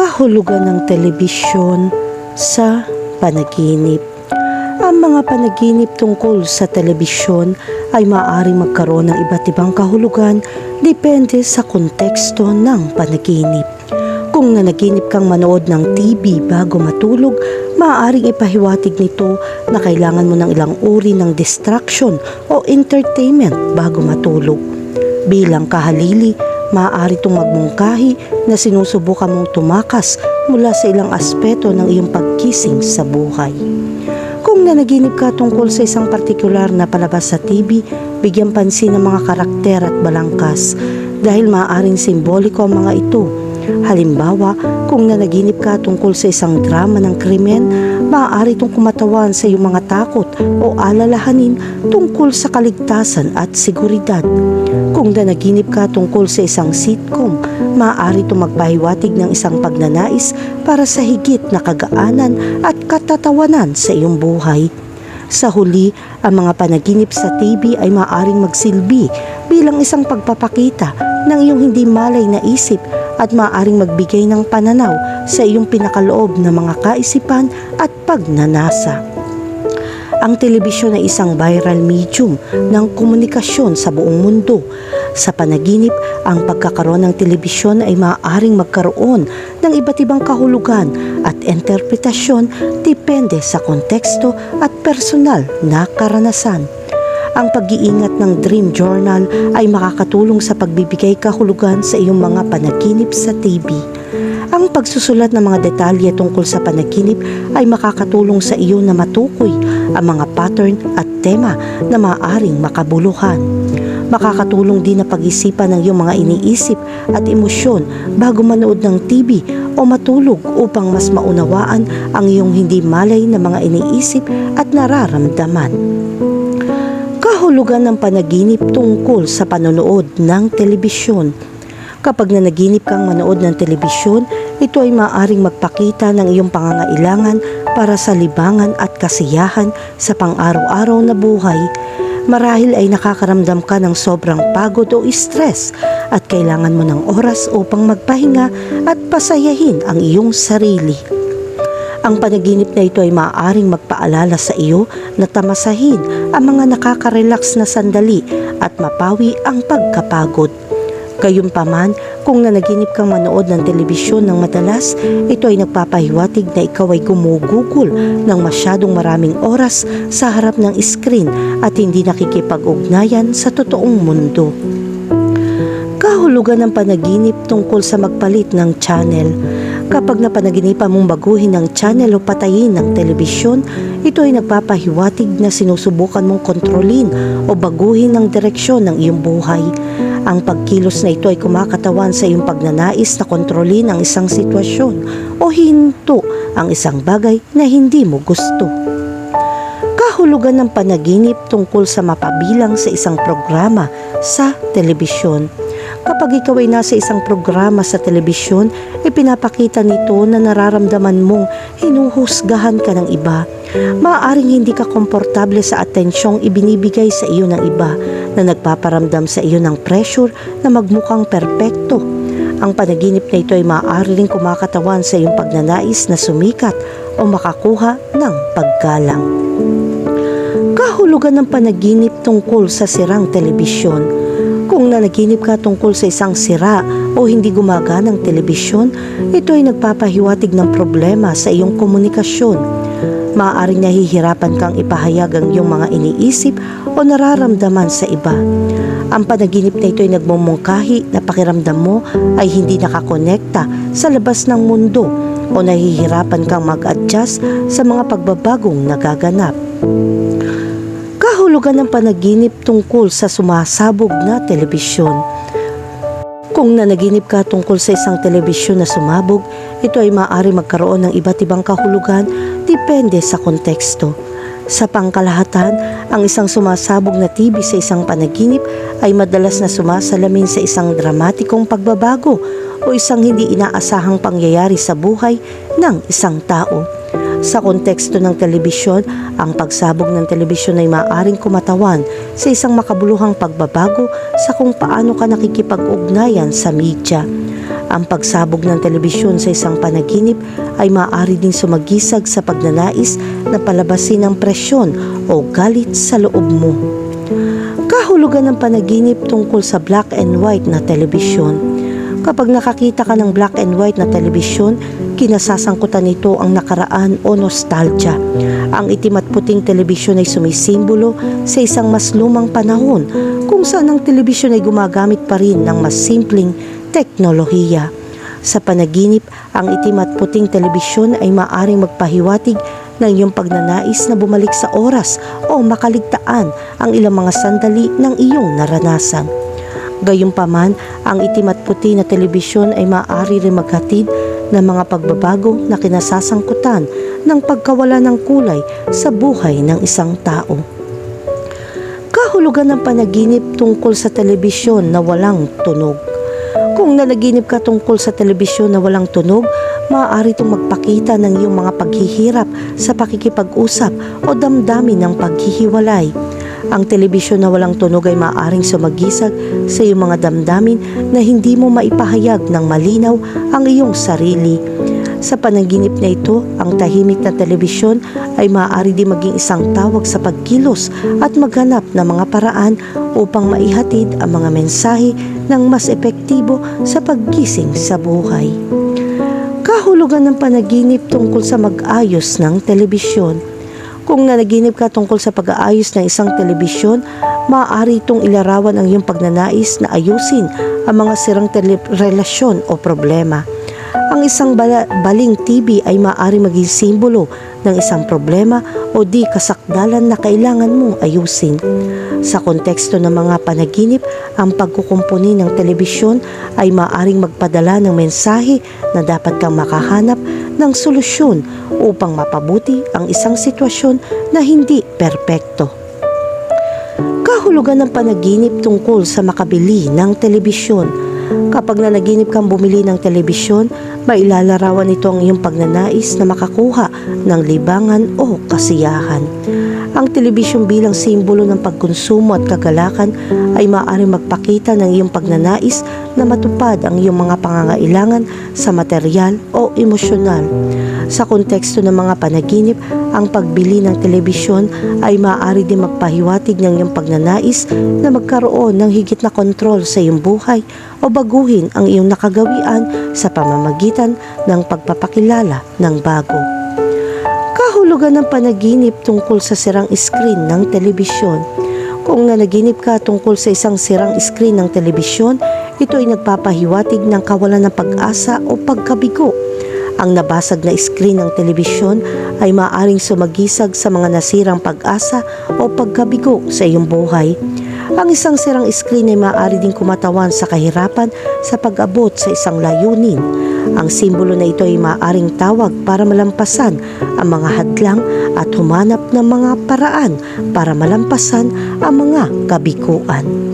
kahulugan ng telebisyon sa panaginip. Ang mga panaginip tungkol sa telebisyon ay maaaring magkaroon ng iba't ibang kahulugan depende sa konteksto ng panaginip. Kung nanaginip kang manood ng TV bago matulog, maaaring ipahiwatig nito na kailangan mo ng ilang uri ng distraction o entertainment bago matulog. Bilang kahalili, maaari itong magmungkahi na sinusubukan mong tumakas mula sa ilang aspeto ng iyong pagkising sa buhay. Kung nanaginip ka tungkol sa isang partikular na palabas sa TV, bigyan pansin ng mga karakter at balangkas dahil maaaring simboliko ang mga ito. Halimbawa, kung nanaginip ka tungkol sa isang drama ng krimen, maaari itong kumatawan sa iyong mga takot o alalahanin tungkol sa kaligtasan at seguridad. Kung nanaginip ka tungkol sa isang sitcom, maaari itong magpahiwatig ng isang pagnanais para sa higit na kagaanan at katatawanan sa iyong buhay. Sa huli, ang mga panaginip sa TV ay maaaring magsilbi bilang isang pagpapakita ng iyong hindi malay na isip at maaaring magbigay ng pananaw sa iyong pinakaloob na mga kaisipan at pagnanasa. Ang telebisyon ay isang viral medium ng komunikasyon sa buong mundo. Sa panaginip, ang pagkakaroon ng telebisyon ay maaaring magkaroon ng iba't ibang kahulugan at interpretasyon depende sa konteksto at personal na karanasan. Ang pag-iingat ng Dream Journal ay makakatulong sa pagbibigay kahulugan sa iyong mga panaginip sa TV. Ang pagsusulat ng mga detalye tungkol sa panaginip ay makakatulong sa iyo na matukoy ang mga pattern at tema na maaaring makabuluhan. Makakatulong din na pag-isipan ng iyong mga iniisip at emosyon bago manood ng TV o matulog upang mas maunawaan ang iyong hindi malay na mga iniisip at nararamdaman. Kahulugan ng panaginip tungkol sa panonood ng telebisyon. Kapag nanaginip kang manood ng telebisyon, ito ay maaaring magpakita ng iyong pangangailangan para sa libangan at kasiyahan sa pang-araw-araw na buhay. Marahil ay nakakaramdam ka ng sobrang pagod o stress at kailangan mo ng oras upang magpahinga at pasayahin ang iyong sarili. Ang panaginip na ito ay maaaring magpaalala sa iyo na tamasahin ang mga nakaka-relax na sandali at mapawi ang pagkapagod. Gayunpaman, kung nanaginip kang manood ng telebisyon ng madalas, ito ay nagpapahiwatig na ikaw ay gumugugol ng masyadong maraming oras sa harap ng screen at hindi nakikipag-ugnayan sa totoong mundo. Kahulugan ng panaginip tungkol sa magpalit ng channel. Kapag napanaginipan mong baguhin ng channel o patayin ng telebisyon, ito ay nagpapahiwatig na sinusubukan mong kontrolin o baguhin ng direksyon ng iyong buhay. Ang pagkilos na ito ay kumakatawan sa iyong pagnanais na kontrolin ang isang sitwasyon o hinto ang isang bagay na hindi mo gusto. Kahulugan ng panaginip tungkol sa mapabilang sa isang programa sa telebisyon. Kapag ikaw ay nasa isang programa sa telebisyon, ipinapakita nito na nararamdaman mong hinuhusgahan ka ng iba. Maaaring hindi ka komportable sa atensyong ibinibigay sa iyo ng iba na nagpaparamdam sa iyo ng pressure na magmukhang perpekto. Ang panaginip na ito ay maaari ring kumakatawan sa iyong pagnanais na sumikat o makakuha ng paggalang. Kahulugan ng panaginip tungkol sa sirang telebisyon. Kung nanaginip ka tungkol sa isang sira o hindi gumaganang telebisyon, ito ay nagpapahiwatig ng problema sa iyong komunikasyon. Maaaring nahihirapan kang ipahayag ang iyong mga iniisip o nararamdaman sa iba. Ang panaginip na ito ay nagmumungkahi na pakiramdam mo ay hindi nakakonekta sa labas ng mundo o nahihirapan kang mag-adjust sa mga pagbabagong nagaganap kahulugan ng panaginip tungkol sa sumasabog na telebisyon. Kung nanaginip ka tungkol sa isang telebisyon na sumabog, ito ay maaari magkaroon ng iba't ibang kahulugan depende sa konteksto. Sa pangkalahatan, ang isang sumasabog na TV sa isang panaginip ay madalas na sumasalamin sa isang dramatikong pagbabago o isang hindi inaasahang pangyayari sa buhay ng isang tao. Sa konteksto ng telebisyon, ang pagsabog ng telebisyon ay maaaring kumatawan sa isang makabuluhang pagbabago sa kung paano ka nakikipag-ugnayan sa media. Ang pagsabog ng telebisyon sa isang panaginip ay maaari ding sumagisag sa pagnanais na palabasin ang presyon o galit sa loob mo. Kahulugan ng panaginip tungkol sa black and white na telebisyon. Kapag nakakita ka ng black and white na telebisyon, kinasasangkutan nito ang nakaraan o nostalgia. Ang itim at puting telebisyon ay sumisimbolo sa isang mas lumang panahon kung saan ang telebisyon ay gumagamit pa rin ng mas simpleng teknolohiya. Sa panaginip, ang itim at puting telebisyon ay maaring magpahiwatig ng iyong pagnanais na bumalik sa oras o makaligtaan ang ilang mga sandali ng iyong naranasan. Gayunpaman, ang itim at puti na telebisyon ay maaari rin maghatid ng mga pagbabago na kinasasangkutan ng pagkawala ng kulay sa buhay ng isang tao. Kahulugan ng panaginip tungkol sa telebisyon na walang tunog. Kung nanaginip ka tungkol sa telebisyon na walang tunog, maaari itong magpakita ng iyong mga paghihirap sa pakikipag-usap o damdamin ng paghihiwalay. Ang telebisyon na walang tunog ay maaaring sumagisag sa iyong mga damdamin na hindi mo maipahayag ng malinaw ang iyong sarili. Sa panaginip na ito, ang tahimik na telebisyon ay maaari din maging isang tawag sa pagkilos at maghanap ng mga paraan upang maihatid ang mga mensahe ng mas epektibo sa paggising sa buhay. Kahulugan ng panaginip tungkol sa mag-ayos ng telebisyon. Kung nanaginip ka tungkol sa pag-aayos ng isang telebisyon, maaari itong ilarawan ang iyong pagnanais na ayusin ang mga sirang relasyon o problema. Ang isang baling TV ay maaari maging simbolo ng isang problema o di kasakdalan na kailangan mong ayusin. Sa konteksto ng mga panaginip, ang pagkukumpuni ng telebisyon ay maaring magpadala ng mensahe na dapat kang makahanap ng solusyon upang mapabuti ang isang sitwasyon na hindi perpekto. Kahulugan ng panaginip tungkol sa makabili ng telebisyon. Kapag nanaginip kang bumili ng telebisyon, mailalarawan nito ang iyong pagnanais na makakuha ng libangan o kasiyahan. Ang telebisyon bilang simbolo ng pagkonsumo at kagalakan ay maaaring magpakita ng iyong pagnanais na matupad ang iyong mga pangangailangan sa material o emosyonal. Sa konteksto ng mga panaginip, ang pagbili ng telebisyon ay maaari din magpahiwatig ng iyong pagnanais na magkaroon ng higit na kontrol sa iyong buhay o baguhin ang iyong nakagawian sa pamamagitan ng pagpapakilala ng bago. Kahulugan ng panaginip tungkol sa sirang screen ng telebisyon. Kung nanaginip ka tungkol sa isang sirang screen ng telebisyon, ito ay nagpapahiwatig ng kawalan ng pag-asa o pagkabigo. Ang nabasag na screen ng telebisyon ay maaaring sumagisag sa mga nasirang pag-asa o pagkabigo sa iyong buhay. Ang isang sirang screen ay maaari din kumatawan sa kahirapan sa pag-abot sa isang layunin. Ang simbolo na ito ay maaaring tawag para malampasan ang mga hadlang at humanap ng mga paraan para malampasan ang mga kabiguan.